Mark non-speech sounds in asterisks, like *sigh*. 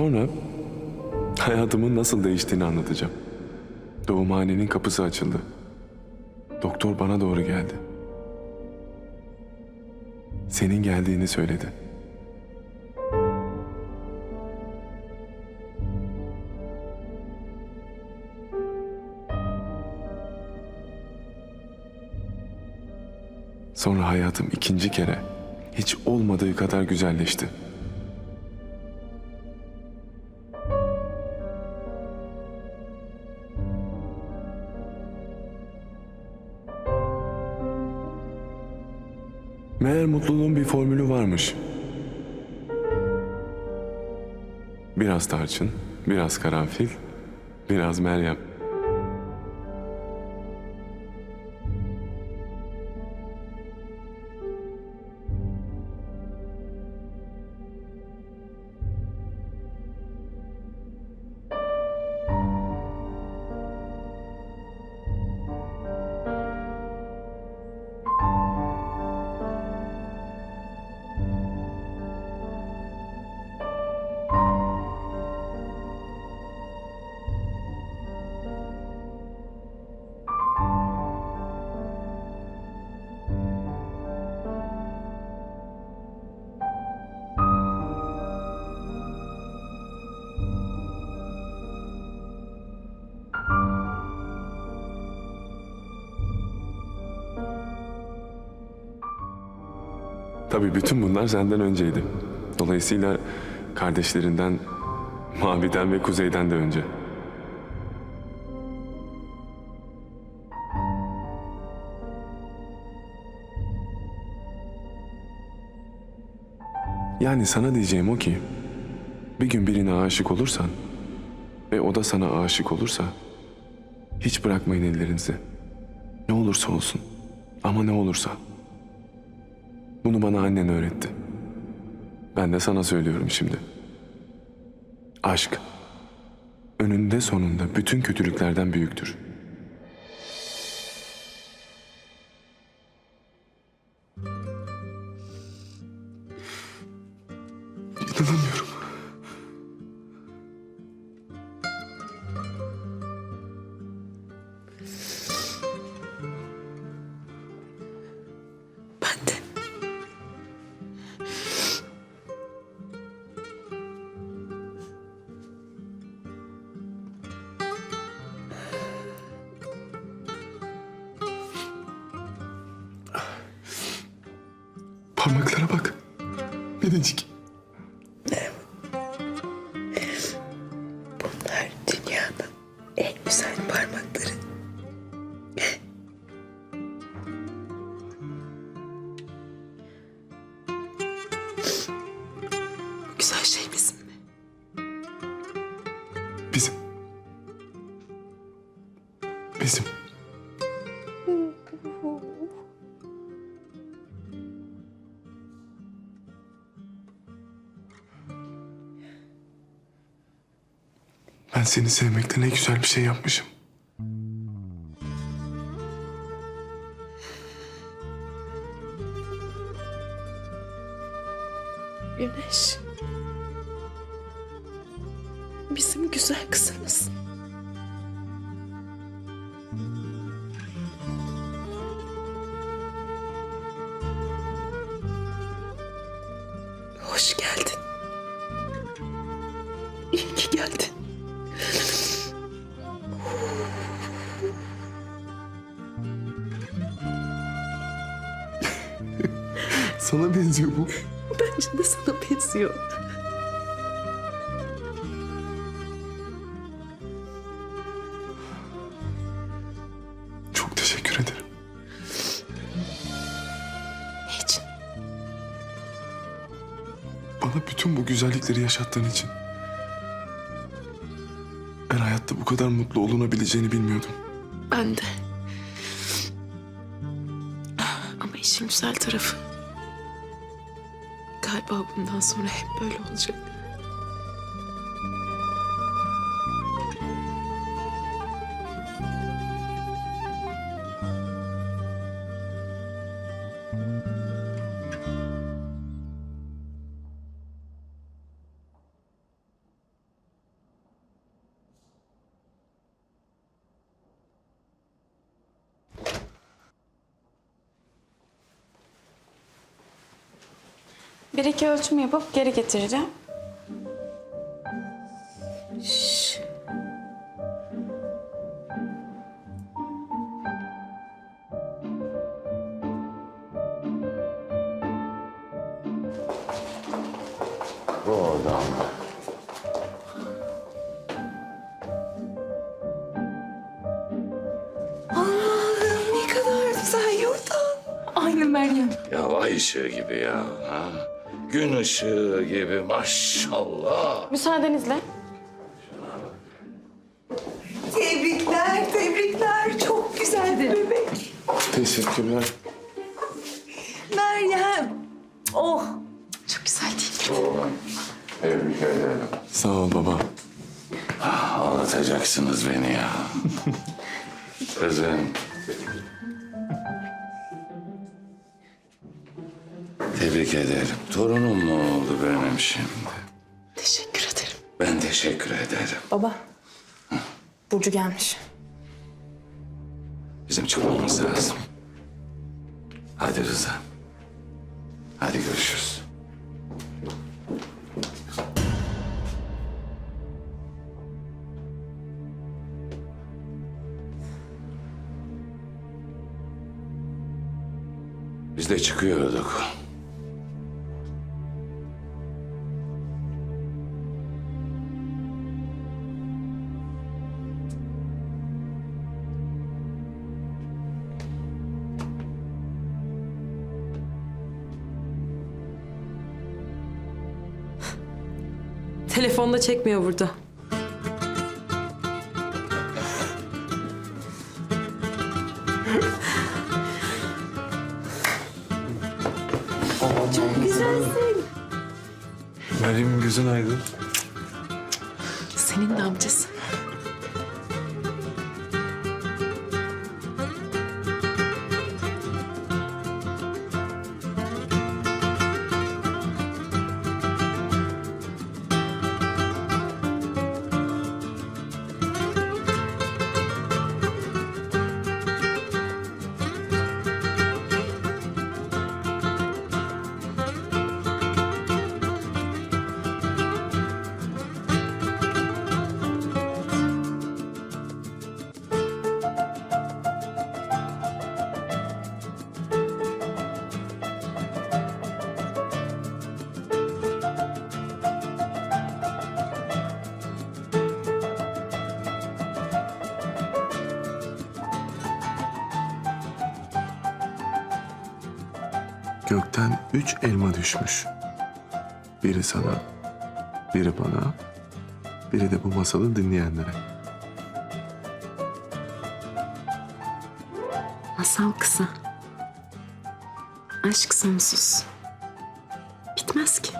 Sonra hayatımın nasıl değiştiğini anlatacağım. Doğumhanenin kapısı açıldı. Doktor bana doğru geldi. Senin geldiğini söyledi. Sonra hayatım ikinci kere hiç olmadığı kadar güzelleşti. Mutluluğun bir formülü varmış. Biraz tarçın, biraz karanfil, biraz Meryem. Tabii bütün bunlar senden önceydi. Dolayısıyla kardeşlerinden, Mavi'den ve Kuzey'den de önce. Yani sana diyeceğim o ki, bir gün birine aşık olursan ve o da sana aşık olursa, hiç bırakmayın ellerinizi. Ne olursa olsun ama ne olursa. Bunu bana annen öğretti. Ben de sana söylüyorum şimdi. Aşk önünde sonunda bütün kötülüklerden büyüktür. İnanamıyorum. Parmaklara bak. Minicik. Bunlar dünyanın en güzel parmakları. Bu güzel şey bizim mi? Bizim. Bizim. Ben seni sevmekte ne güzel bir şey yapmışım. Güneş. Bizim güzel kızımız. Hoş geldin. İyi ki geldin. Sana benziyor bu. *laughs* Bence de sana benziyor. Çok teşekkür ederim. Niçin? Bana bütün bu güzellikleri yaşattığın için. Ben hayatta bu kadar mutlu olunabileceğini bilmiyordum. Ben de. Ama işin güzel tarafı. Galiba bundan sonra hep böyle olacak. Bir iki ölçüm yapıp geri getireceğim. Oradan. Allah'ım ne kadar güzel yurdan. Aynı Meryem. Ya ay ışığı gibi ya. Ha? Gün ışığı gibi maşallah. Müsaadenizle. Tebrikler, tebrikler. Çok güzel bir bebek. Teşekkürler. Meryem. Oh. Çok güzel değil. Tebrik ederim. Sağ ol baba. Ağlatacaksınız beni ya. *laughs* Kızım. Tebrik ederim. Torunum mu oldu benim şimdi? Teşekkür ederim. Ben teşekkür ederim. Baba. Burcu gelmiş. Bizim çıkmamız lazım. Hadi Rıza. Hadi görüşürüz. Biz de çıkıyorduk. Telefonda çekmiyor burada. Meryem'in gözün aydın. Senin de amcası. Gökten üç elma düşmüş. Biri sana, biri bana, biri de bu masalı dinleyenlere. Masal kısa. Aşk sonsuz. Bitmez ki.